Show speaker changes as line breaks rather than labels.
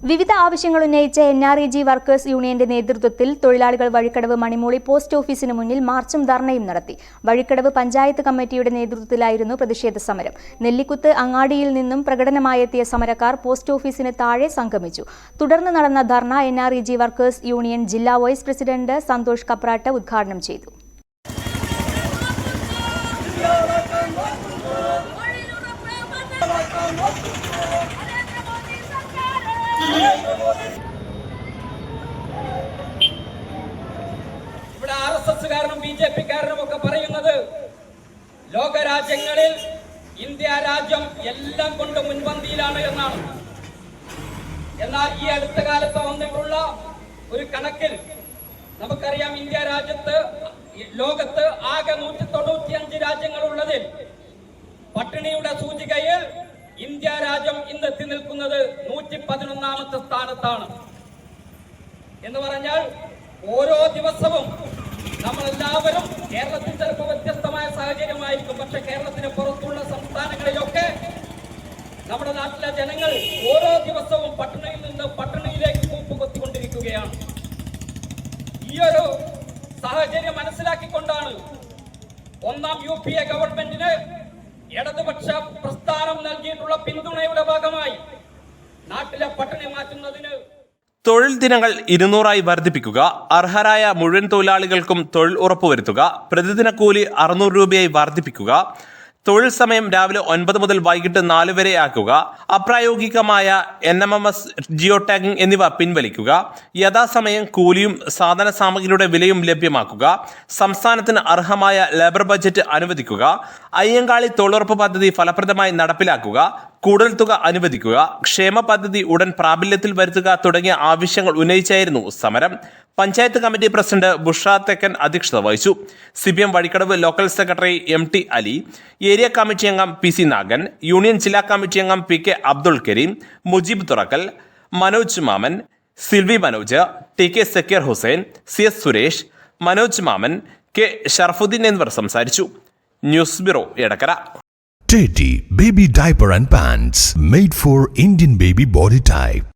വിവിധ ആവശ്യങ്ങൾ ഉന്നയിച്ച N R E G workers യൂണിയന്റെ നേതൃത്വത്തിൽ തൊഴിലാളികൾ വഴിക്കടവ് മണിമൂളി പോസ്റ്റ് ഓഫീസിന് മുന്നിൽ മാർച്ചും ധർണയും നടത്തി. വഴിക്കടവ് പഞ്ചായത്ത് കമ്മിറ്റിയുടെ നേതൃത്വത്തിലായിരുന്നു പ്രതിഷേധ സമരം. നെല്ലിക്കുത്ത് അങ്ങാടിയിൽ നിന്നും പ്രകടനമായെത്തിയ സമരക്കാർ പോസ്റ്റ് ഓഫീസിന് താഴെ സംഗമിച്ചു. തുടർന്ന് നടന്ന ധർണ N R E G workers union ജില്ലാ വൈസ് പ്രസിഡന്റ് സന്തോഷ് കപ്രാട്ട് ഉദ്ഘാടനം ചെയ്തു.
എസ്സുകാരനും ബി ജെ പിക്കാരനും ഒക്കെ പറയുന്നത് ലോകരാജ്യങ്ങളിൽ ഇന്ത്യ രാജ്യം എല്ലാം കൊണ്ട് മുൻപന്തിയിലാണ് എന്നാണ്. എന്നാൽ ഈ അടുത്ത കാലത്ത് വന്നിട്ടുള്ള ഒരു കണക്കിൽ നമുക്കറിയാം ഇന്ത്യ രാജ്യത്ത് ലോകത്ത് ആകെ നൂറ്റി തൊണ്ണൂറ്റി അഞ്ച് രാജ്യങ്ങളുള്ളതിൽ പട്ടിണിയുടെ സൂചികയിൽ ഇന്ത്യ രാജ്യം ഇന്ന് എത്തി നിൽക്കുന്നത് നൂറ്റി പതിനൊന്നാമത്തെ സ്ഥാനത്താണ്. എന്ന് പറഞ്ഞാൽ ഓരോ ദിവസവും കേരളത്തിൽ ചിലപ്പോൾ വ്യത്യസ്തമായ സാഹചര്യമായിരിക്കും. പക്ഷെ കേരളത്തിന് പുറത്തുള്ള സംസ്ഥാനങ്ങളിലൊക്കെ നമ്മുടെ നാട്ടിലെ ജനങ്ങൾ ഓരോ ദിവസവും പട്ടണയിൽ നിന്ന് പട്ടണയിലേക്ക് കൂപ്പുകൊത്തിക്കൊണ്ടിരിക്കുകയാണ് ഈ ഒരു സാഹചര്യം മനസ്സിലാക്കിക്കൊണ്ടാണ് ഒന്നാം യു പി എ ഗവൺമെന്റിന് ഇടതുപക്ഷ പ്രസ്ഥാനം നൽകിയിട്ടുള്ള പിന്തുണയുടെ ഭാഗമായി നാട്ടിലെ പട്ടിണി മാറ്റുന്നതിന്
തൊഴിൽ ദിനങ്ങൾ ഇരുന്നൂറായി വർദ്ധിപ്പിക്കുക അർഹരായ മുഴുവൻ തൊഴിലാളികൾക്കും തൊഴിൽ ഉറപ്പുവരുത്തുക പ്രതിദിന കൂലി അറുന്നൂറ് രൂപയായി വർദ്ധിപ്പിക്കുക തൊഴിൽ സമയം രാവിലെ ഒൻപത് മുതൽ വൈകിട്ട് നാല് വരെ ആക്കുക. അപ്രായോഗികമായ N M M S geo tagging എന്നിവ പിൻവലിക്കുക. യഥാസമയം കൂലിയും സാധന സാമഗ്രിയുടെ വിലയും ലഭ്യമാക്കുക. സംസ്ഥാനത്തിന് അർഹമായ ലേബർ ബജറ്റ് അനുവദിക്കുക. അയ്യങ്കാളി തൊഴിലുറപ്പ് പദ്ധതി ഫലപ്രദമായി നടപ്പിലാക്കുക. കൂടുതൽ തുക അനുവദിക്കുക. ക്ഷേമ പദ്ധതി ഉടൻ പ്രാബല്യത്തിൽ വരുത്തുക തുടങ്ങിയ ആവശ്യങ്ങൾ ഉന്നയിച്ചായിരുന്നു സമരം. പഞ്ചായത്ത് കമ്മിറ്റി പ്രസിഡന്റ് ബുഷ തെക്കൻ അധ്യക്ഷത വഹിച്ചു. C P M Vazhikkadavu local secretary M T Ali area committee അംഗം പി സി നാഗൻ യൂണിയൻ ജില്ലാ കമ്മിറ്റി അംഗം P K Abdul Karim Mujeeb Thurakkal Manoj Maman Silvi Manoj T K Sakkeer Hussain C S Suresh Manoj Maman K Sharafuddin എന്നിവർ സംസാരിച്ചു. News bureau Edakkara.
Teddy Baby Diaper and Pants made for Indian baby body type.